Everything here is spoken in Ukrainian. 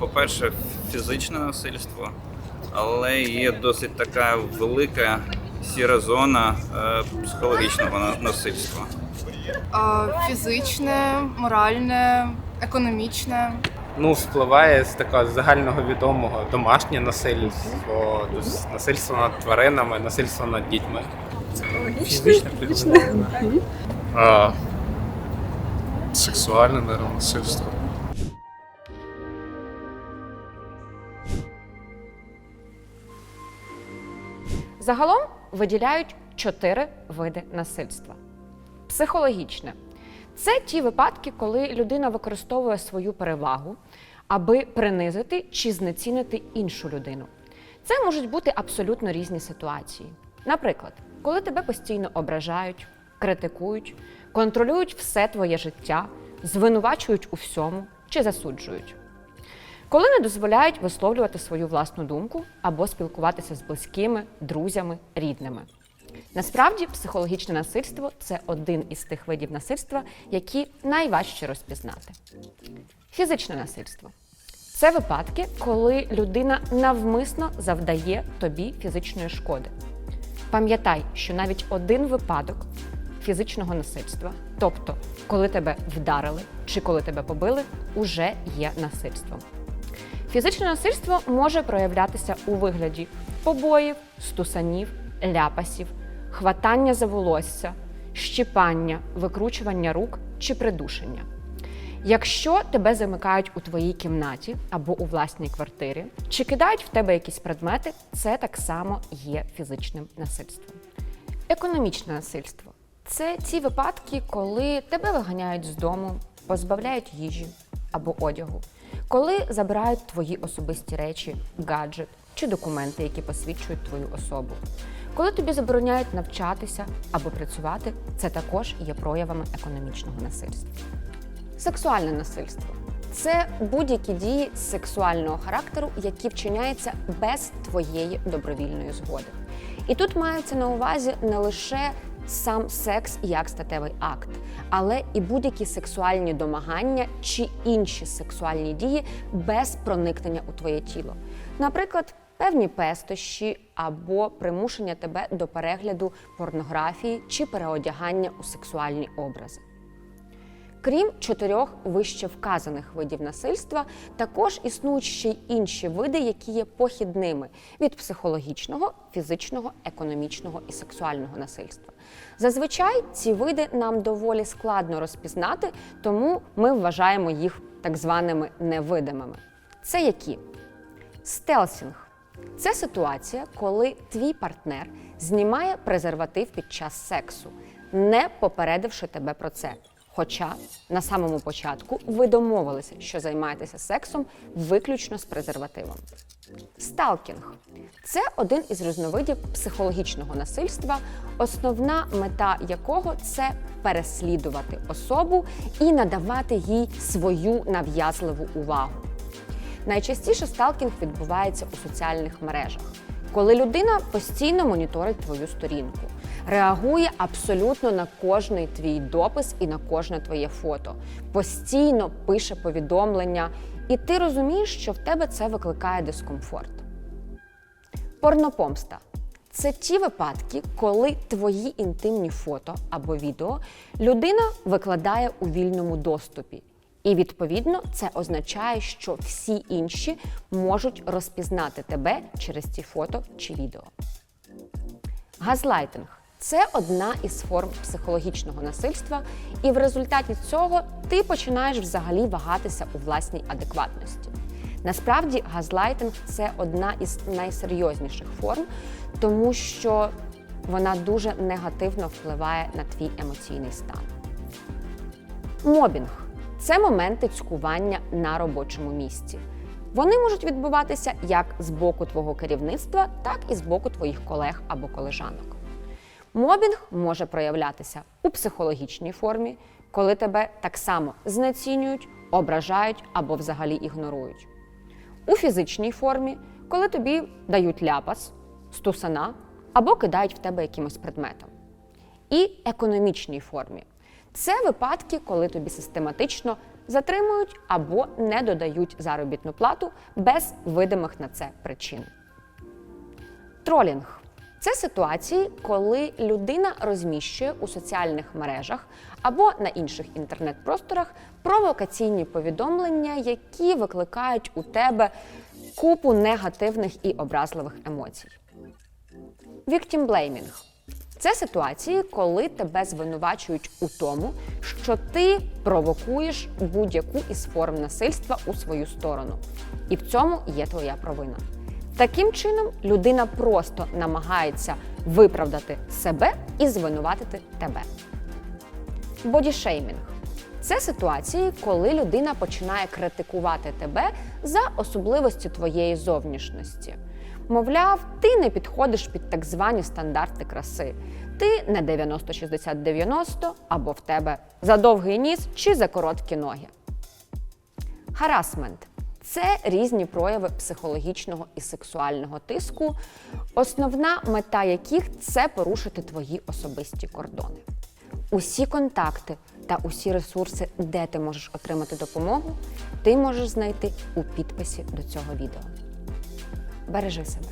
по-перше, фізичне насильство, але є досить така велика сіра зона е, психологічного насильства. Фізичне, моральне, економічне. Ну, впливає з такого загального відомого домашнє насильство, dus насильство над тваринами, насильство над дітьми. Фізичне. А, сексуальне, наверное, насильство. Загалом виділяють чотири види насильства. Психологічне це ті випадки, коли людина використовує свою перевагу, аби принизити чи знецінити іншу людину. Це можуть бути абсолютно різні ситуації. Наприклад, коли тебе постійно ображають, критикують, контролюють все твоє життя, звинувачують у всьому чи засуджують. Коли не дозволяють висловлювати свою власну думку або спілкуватися з близькими, друзями, рідними. Насправді, психологічне насильство це один із тих видів насильства, які найважче розпізнати. Фізичне насильство це випадки, коли людина навмисно завдає тобі фізичної шкоди. Пам'ятай, що навіть один випадок фізичного насильства, тобто коли тебе вдарили чи коли тебе побили, уже є насильством. Фізичне насильство може проявлятися у вигляді побоїв, стусанів, ляпасів, хватання за волосся, щіпання, викручування рук чи придушення. Якщо тебе замикають у твоїй кімнаті або у власній квартирі, чи кидають в тебе якісь предмети, це так само є фізичним насильством. Економічне насильство це ті випадки, коли тебе виганяють з дому, позбавляють їжі або одягу, коли забирають твої особисті речі, гаджет чи документи, які посвідчують твою особу. Коли тобі забороняють навчатися або працювати, це також є проявами економічного насильства. Сексуальне насильство це будь-які дії сексуального характеру, які вчиняються без твоєї добровільної згоди. І тут мається на увазі не лише сам секс як статевий акт, але і будь-які сексуальні домагання чи інші сексуальні дії без проникнення у твоє тіло. Наприклад, певні пестощі або примушення тебе до перегляду порнографії чи переодягання у сексуальні образи. Крім чотирьох вище вказаних видів насильства, також існують ще й інші види, які є похідними від психологічного, фізичного, економічного і сексуального насильства. Зазвичай ці види нам доволі складно розпізнати, тому ми вважаємо їх так званими невидимими. Це які? Стелсінг це ситуація, коли твій партнер знімає презерватив під час сексу, не попередивши тебе про це. Хоча на самому початку ви домовилися, що займаєтеся сексом виключно з презервативом. Сталкінг це один із різновидів психологічного насильства, основна мета якого це переслідувати особу і надавати їй свою нав'язливу увагу. Найчастіше сталкінг відбувається у соціальних мережах, коли людина постійно моніторить твою сторінку, реагує абсолютно на кожний твій допис і на кожне твоє фото, постійно пише повідомлення, і ти розумієш, що в тебе це викликає дискомфорт. Порнопомста це ті випадки, коли твої інтимні фото або відео людина викладає у вільному доступі. І відповідно це означає, що всі інші можуть розпізнати тебе через ці фото чи відео. Газлайтинг це одна із форм психологічного насильства, і в результаті цього ти починаєш взагалі вагатися у власній адекватності. Насправді, газлайтинг це одна із найсерйозніших форм, тому що вона дуже негативно впливає на твій емоційний стан. Мобінг це моменти цькування на робочому місці. Вони можуть відбуватися як з боку твого керівництва, так і з боку твоїх колег або колежанок. Мобінг може проявлятися у психологічній формі, коли тебе так само знецінюють, ображають або взагалі ігнорують. У фізичній формі, коли тобі дають ляпас, стусана або кидають в тебе якимось предметом. І економічній формі. Це випадки, коли тобі систематично затримують або не додають заробітну плату без видимих на це причин. Тролінг це ситуації, коли людина розміщує у соціальних мережах або на інших інтернет-просторах провокаційні повідомлення, які викликають у тебе купу негативних і образливих емоцій. Victim blaming – це ситуації, коли тебе звинувачують у тому, що ти провокуєш будь-яку із форм насильства у свою сторону. І в цьому є твоя провина. Таким чином, людина просто намагається виправдати себе і звинуватити тебе. Бодішеймінг це ситуації, коли людина починає критикувати тебе за особливості твоєї зовнішності. Мовляв, ти не підходиш під так звані стандарти краси. Ти не 90-60-90 або в тебе за довгий ніс чи за короткі ноги. Харасмент це різні прояви психологічного і сексуального тиску, основна мета яких це порушити твої особисті кордони. Усі контакти та усі ресурси, де ти можеш отримати допомогу, ти можеш знайти у підписі до цього відео. Бережи себе.